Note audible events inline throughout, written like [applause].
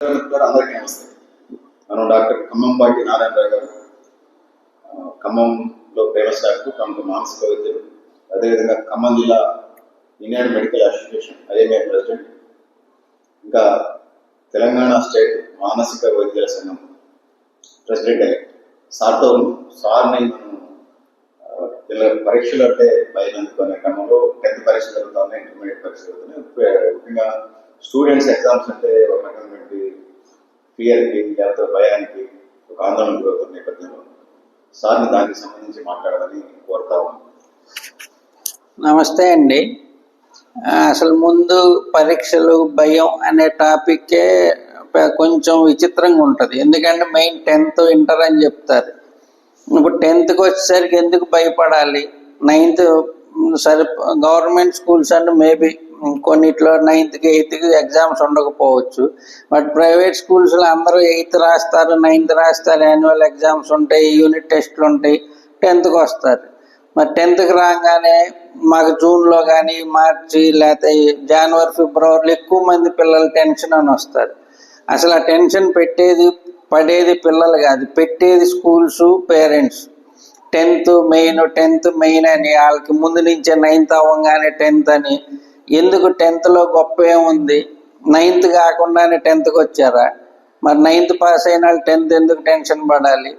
కూడా అందరికీ నమస్తే. మనం డాక్టర్ ఖమ్మంపాటి నారాయణరావు గారు ఖమ్మంలో ఫేమస్ డాక్టర్ ప్రముఖ మానసిక వైద్యులు అదేవిధంగా ఖమ్మం జిల్లా Indian medical association IMA president ఇంకా తెలంగాణ స్టేట్ మానసిక వైద్యుల సంఘం ప్రెసిడెంట్ ఎలెక్ట్ సార్తో సార్ని మనం పిల్లల పరీక్షలు అంటే భయం అందుకునే క్రమంలో టెన్త్ పరీక్షలు జరుగుతున్నాయి ఇంటర్మీడియట్ పరీక్షలు జరుగుతున్నాయి ముఖ్యంగా స్టూడెంట్స్ ఎగ్జామ్స్ అంటే ఒక రకంగా ఫియర్కి లేకపోతే భయానికి ఒక ఆందోళన గురవుతున్న నేపథ్యంలో సార్ని దానికి సంబంధించి మాట్లాడాలని కోరుతా నమస్తే అండి. అసలు ముందు పరీక్షలు భయం అనే టాపిక్కే కొంచెం విచిత్రంగా ఉంటుంది. ఎందుకంటే మెయిన్ టెన్త్ ఇంటర్ అని చెప్తారు. ఇప్పుడు టెన్త్కి వచ్చేసరికి ఎందుకు భయపడాలి? నైన్త్ సరి గవర్నమెంట్ స్కూల్స్ అంటే మేబీ కొన్నిట్లో నైన్త్కి ఎయిత్కి ఎగ్జామ్స్ ఉండకపోవచ్చు. బట్ ప్రైవేట్ స్కూల్స్లో అందరూ ఎయిత్ రాస్తారు నైన్త్ రాస్తారు యాన్యువల్ ఎగ్జామ్స్ ఉంటాయి యూనిట్ టెస్ట్లు ఉంటాయి టెన్త్కి వస్తారు. మరి టెన్త్కి రాగానే మాకు జూన్లో కానీ మార్చి లేకపోతే జనవరి ఫిబ్రవరిలో ఎక్కువ మంది పిల్లలు టెన్షన్ అని వస్తారు. అసలు ఆ టెన్షన్ పెట్టేది పడేది పిల్లలు కాదు పెట్టేది schools parents. Tenth main tenth main అని వాళ్ళకి ముందు నుంచే నైన్త్ అవ్వగానే టెన్త్ అని ఎందుకు టెన్త్లో గొప్ప ఏముంది? నైన్త్ కాకుండానే టెన్త్కి వచ్చారా? మరి నైన్త్ పాస్ అయిన వాళ్ళు టెన్త్ ఎందుకు టెన్షన్ పడాలి?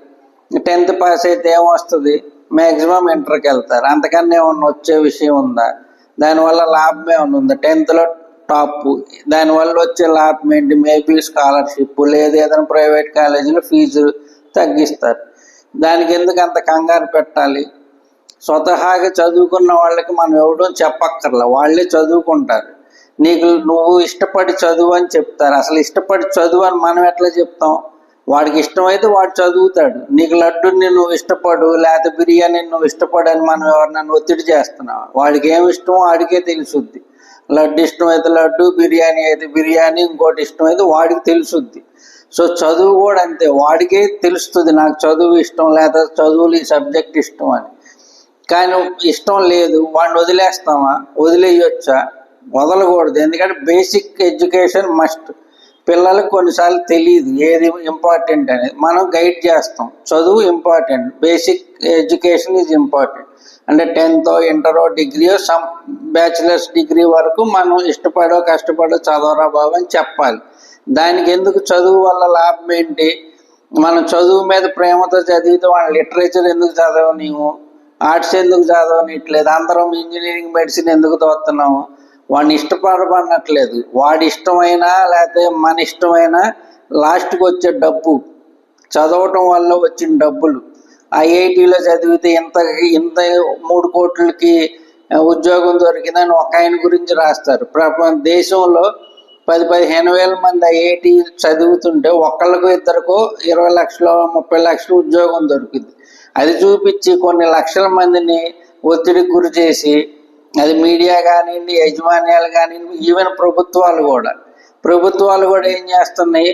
టెన్త్ పాస్ అయితే ఏమొస్తుంది? మ్యాక్సిమం ఇంటర్కి వెళ్తారు. అంతకన్నా ఏమన్నా వచ్చే విషయం ఉందా? దానివల్ల లాభం ఏమన్నా ఉందా? టెన్త్లో టాప్. దానివల్ల వచ్చే లాభం ఏంటి? మేబీ స్కాలర్షిప్ లేదు ఏదైనా ప్రైవేట్ కాలేజీలో ఫీజు తగ్గిస్తారు. దానికి ఎందుకు అంత కంగారు పెట్టాలి? స్వతహాగా చదువుకున్న వాళ్ళకి మనం ఇవ్వడం చెప్పక్కర్లా. వాళ్ళే చదువుకుంటారు. నీకు నువ్వు ఇష్టపడి చదువు అని చెప్తారు. అసలు ఇష్టపడి చదువు అని మనం ఎట్లా చెప్తాం? వాడికి ఇష్టమైతే వాడు చదువుతాడు. నీకు లడ్డుని నువ్వు ఇష్టపడు లేకపోతే బిర్యానీ నువ్వు ఇష్టపడు అని మనం ఎవరినైనా ఒత్తిడి చేస్తున్నావు? వాడికి ఏమి ఇష్టమో వాడికే తెలుసుద్ది. లడ్డు ఇష్టమైతే లడ్డు బిర్యానీ అయితే బిర్యానీ ఇంకోటి ఇష్టమైతే వాడికి తెలుసుద్ది. సో చదువు కూడా అంతే. వాడికే తెలుస్తుంది నాకు చదువు ఇష్టం లేదా చదువులు ఈ సబ్జెక్ట్ ఇష్టం అని. కానీ ఇష్టం లేదు వాడిని వదిలేస్తామా? వదిలేయొచ్చా? వదలకూడదు. ఎందుకంటే బేసిక్ ఎడ్యుకేషన్ మస్ట్ పిల్లలకు కొన్నిసార్లు తెలియదు ఏది ఇంపార్టెంట్ అనేది. మనం గైడ్ చేస్తాం. చదువు important basic education is important అంటే టెన్త్ ఇంటరో డిగ్రీ సమ్ బ్యాచిలర్స్ డిగ్రీ వరకు మనం ఇష్టపడో కష్టపడో చదవరా బాబు అని చెప్పాలి. దానికి ఎందుకు చదువు వల్ల లాభం ఏంటి? మనం చదువు మీద ప్రేమతో చదివితే వాళ్ళ లిటరేచర్ ఎందుకు చదవనీము ఆర్ట్స్ ఎందుకు చదవనిట్లేదు అందరం ఇంజనీరింగ్ మెడిసిన్ ఎందుకు తోస్తున్నాము వాడిని ఇష్టపడబడినట్లేదు వాడి ఇష్టమైనా లేకపోతే మన ఇష్టమైనా లాస్ట్కి వచ్చే డబ్బు. చదవటం వల్ల వచ్చిన డబ్బులు. ఐఐటిలో చదివితే ఇంత ఇంత మూడు కోట్లకి ఉద్యోగం దొరికిందని ఒక ఆయన గురించి రాస్తారు. ప్రపంచ దేశంలో పది పదిహేను వేల మంది ఐఐటి చదువుతుంటే ఒక్కళ్ళకు ఇద్దరికో ఇరవై లక్షలు ముప్పై లక్షలు ఉద్యోగం దొరికింది. అది చూపించి కొన్ని లక్షల మందిని ఒత్తిడికి గురి చేసి అది మీడియా కానివ్వండి యజమాన్యాలు కానివ్వండి ఈవెన్ ప్రభుత్వాలు కూడా. ప్రభుత్వాలు కూడా ఏం చేస్తున్నాయి?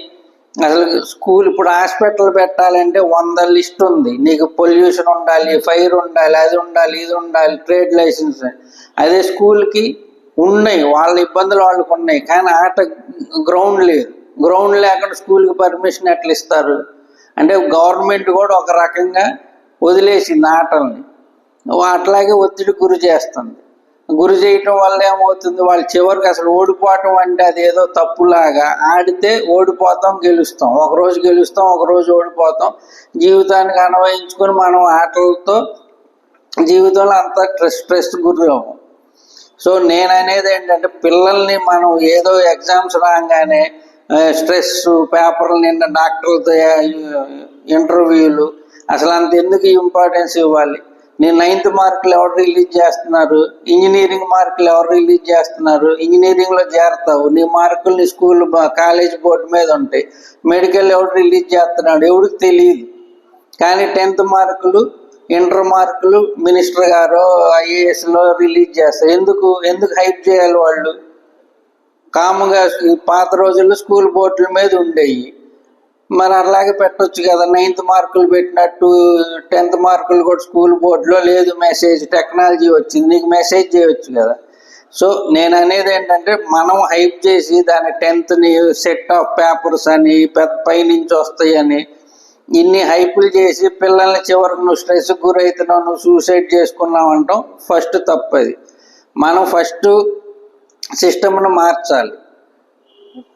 అసలు స్కూల్ ఇప్పుడు హాస్పిటల్ పెట్టాలంటే వంద లిస్ట్ ఉంది. నీకు పొల్యూషన్ ఉండాలి ఫైర్ ఉండాలి అది ఉండాలి ఇది ఉండాలి ట్రేడ్ లైసెన్స్. అదే స్కూల్కి ఉన్నాయి. వాళ్ళ ఇబ్బందులు వాళ్ళకు ఉన్నాయి. కానీ ఆట గ్రౌండ్ లేదు. గ్రౌండ్ లేకుండా స్కూల్కి పర్మిషన్ ఎట్లా ఇస్తారు? అంటే గవర్నమెంట్ కూడా ఒక రకంగా వదిలేసింది ఆటల్ని. అట్లాగే ఒత్తిడి గురి చేస్తుంది. గురి చేయటం వల్ల ఏమవుతుంది? వాళ్ళు చివరికి అసలు ఓడిపోవటం అంటే అది ఏదో తప్పులాగా ఆడితే ఓడిపోతాం గెలుస్తాం. ఒకరోజు గెలుస్తాం ఒకరోజు ఓడిపోతాం. జీవితానికి అన్వయించుకొని మనం ఆటలతో జీవితంలో అంత స్ట్రెస్ స్ట్రెస్ గురి అవ్వం. సో నేను అనేది ఏంటంటే పిల్లల్ని మనం ఏదో ఎగ్జామ్స్ రాగానే స్ట్రెస్ పేపర్లు నిండా డాక్టర్లతో ఇంటర్వ్యూలు అసలు అంత ఎందుకు ఇంపార్టెన్స్ ఇవ్వాలి? నేను నైన్త్ మార్కులు ఎవరు రిలీజ్ చేస్తున్నారు? ఇంజనీరింగ్ మార్కులు ఎవరు రిలీజ్ చేస్తున్నారు? ఇంజనీరింగ్లో చేరతావు? నీ మార్కులు నీ స్కూల్ కాలేజ్ బోర్డు మీద ఉంటాయి. మెడికల్ ఎవరు రిలీజ్ చేస్తున్నాడు? ఎవరికి తెలియదు. కానీ టెన్త్ మార్కులు ఇంటర్ మార్కులు మినిస్టర్ గారు ఐఏఎస్లో రిలీజ్ చేస్తారు. ఎందుకు? ఎందుకు హైప్ చేయాలి వాళ్ళు? కాముగా ఈ పాత రోజుల్లో స్కూల్ బోర్డుల మీద ఉండేవి. మరి అలాగే పెట్టొచ్చు కదా. నైన్త్ మార్కులు పెట్టినట్టు టెన్త్ మార్కులు కూడా స్కూల్ బోర్డులో లేదు మెసేజ్. టెక్నాలజీ వచ్చింది నీకు మెసేజ్ చేయొచ్చు కదా. సో నేను అనేది ఏంటంటే మనం హైప్ చేసి దాని టెన్త్ని సెట్ ఆఫ్ పేపర్స్ అని పెద్ద పైనుంచి వస్తాయని ఇన్ని హైపులు చేసి పిల్లల్ని చివరికి నువ్వు స్ట్రెస్ గురవుతున్నావు నువ్వు సూసైడ్ చేసుకున్నావు అంటాం ఫస్ట్ తప్పది మనం ఫస్ట్ సిస్టమ్ను మార్చాలి.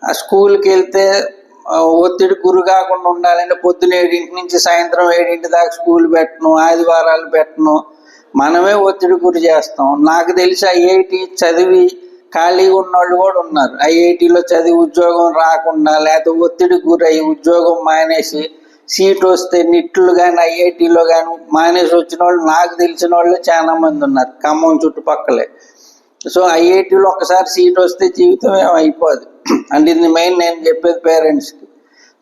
ఆ స్కూల్కి వెళ్తే ఒత్తిడి గురి కాకుండా ఉండాలంటే పొద్దున ఏడింటి నుంచి సాయంత్రం ఏడింటి దాకా స్కూల్ పెట్టను ఆదివారాలు పెట్టను. మనమే ఒత్తిడి గురి చేస్తాం. నాకు తెలిసి ఐఐటి చదివి ఖాళీగా ఉన్నోళ్ళు కూడా ఉన్నారు. ఐఐటిలో చదివి ఉద్యోగం రాకుండా లేకపోతే ఒత్తిడి గురై ఉద్యోగం మానేసి సీట్ వస్తే నిట్లు కానీ ఐఐటిలో కానీ మానేసి వచ్చిన వాళ్ళు నాకు తెలిసిన వాళ్ళు చాలా మంది ఉన్నారు. ఖమ్మం చుట్టుపక్కలే. సో ఐఐటీలో ఒకసారి సీట్ వస్తే జీవితం ఏమైపోదు అయిపోదు. [clears throat] అంటే ఇది మెయిన్ నేను చెప్పేది పేరెంట్స్కి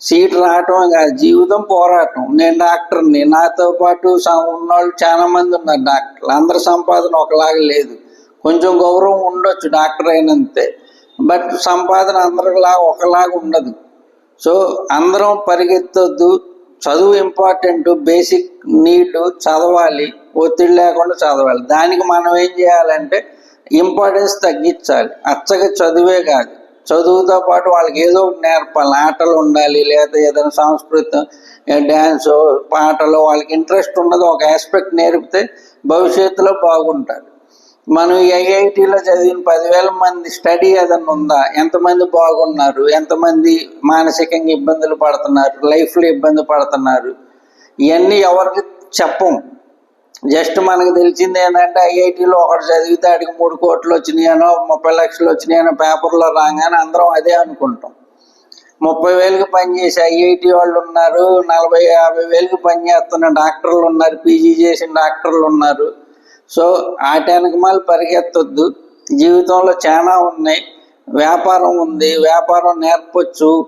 సీట్ రావటం కాదు జీవితం పోరాటం. నేను డాక్టర్ని. నాతో పాటు స- ఉన్నవాళ్ళు చాలా మంది ఉన్నారు డాక్టర్లు. అందరి సంపాదన ఒకలాగా లేదు. కొంచెం గౌరవం ఉండొచ్చు డాక్టర్ అయినంతే. బట్ సంపాదన అందరిలా ఒకలాగా ఉండదు. సో అందరం పరిగెత్తొద్దు. చదువు ఇంపార్టెంట్ బేసిక్ నీడ్ చదవాలి. ఒత్తిడి లేకుండా చదవాలి. దానికి మనం ఏం చేయాలంటే ఇంపార్టెన్స్ తగ్గించాలి. అచ్చగా చదువే కాదు. చదువుతో పాటు వాళ్ళకి ఏదో ఒకటి నేర్పాలి. ఆటలు ఉండాలి లేదా ఏదైనా సంస్కృతం డ్యాన్స్ పాటలు వాళ్ళకి ఇంట్రెస్ట్ ఉన్నది ఒక ఆస్పెక్ట్ నేర్పితే భవిష్యత్తులో బాగుంటారు. మనం ఐఐటిలో చదివిన పదివేల మంది స్టడీ ఏదన్నా ఉందా? ఎంతమంది బాగున్నారు? ఎంతమంది మానసికంగా ఇబ్బందులు పడుతున్నారు? లైఫ్లో ఇబ్బంది పడుతున్నారు? ఇవన్నీ ఎవరికి చెప్పం. జస్ట్ మనకు తెలిసింది ఏంటంటే ఐఐటీలో ఒకటి చదివితే అడిగి మూడు కోట్లు వచ్చినాయనో ముప్పై లక్షలు వచ్చినాయనో పేపర్లో రాగానే అందరం అదే అనుకుంటాం. ముప్పై వేలకు పనిచేసే ఐఐటి వాళ్ళు ఉన్నారు నలభై యాభై వేలకు పనిచేస్తున్న డాక్టర్లు ఉన్నారు పీజీ చేసిన డాక్టర్లు ఉన్నారు. సో ఆటానికి మళ్ళీ పరిగెత్తొద్దు. జీవితంలో చాలా ఉన్నాయి. వ్యాపారం ఉంది వ్యాపారం నేర్పచ్చు.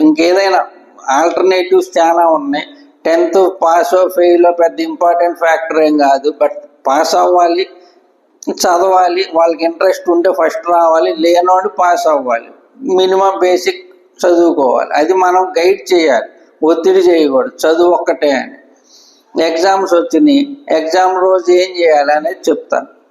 ఇంకేదైనా ఆల్టర్నేటివ్స్ చాలా ఉన్నాయి. టెన్త్ పాస్ ఫెయిల్ పెద్ద ఇంపార్టెంట్ ఫ్యాక్టర్ ఏం కాదు బట్ పాస్ అవ్వాలి చదవాలి వాళ్ళకి ఇంట్రెస్ట్ ఉంటే ఫస్ట్ రావాలి లేనోడు పాస్ అవ్వాలి. మినిమం బేసిక్ చదువుకోవాలి. అది మనం గైడ్ చేయాలి. ఒత్తిడి చేయకూడదు. చదువు ఒక్కటే అని. ఎగ్జామ్స్ వచ్చినాయి. ఎగ్జామ్ రోజు ఏం చేయాలి అనేది చెప్తాను.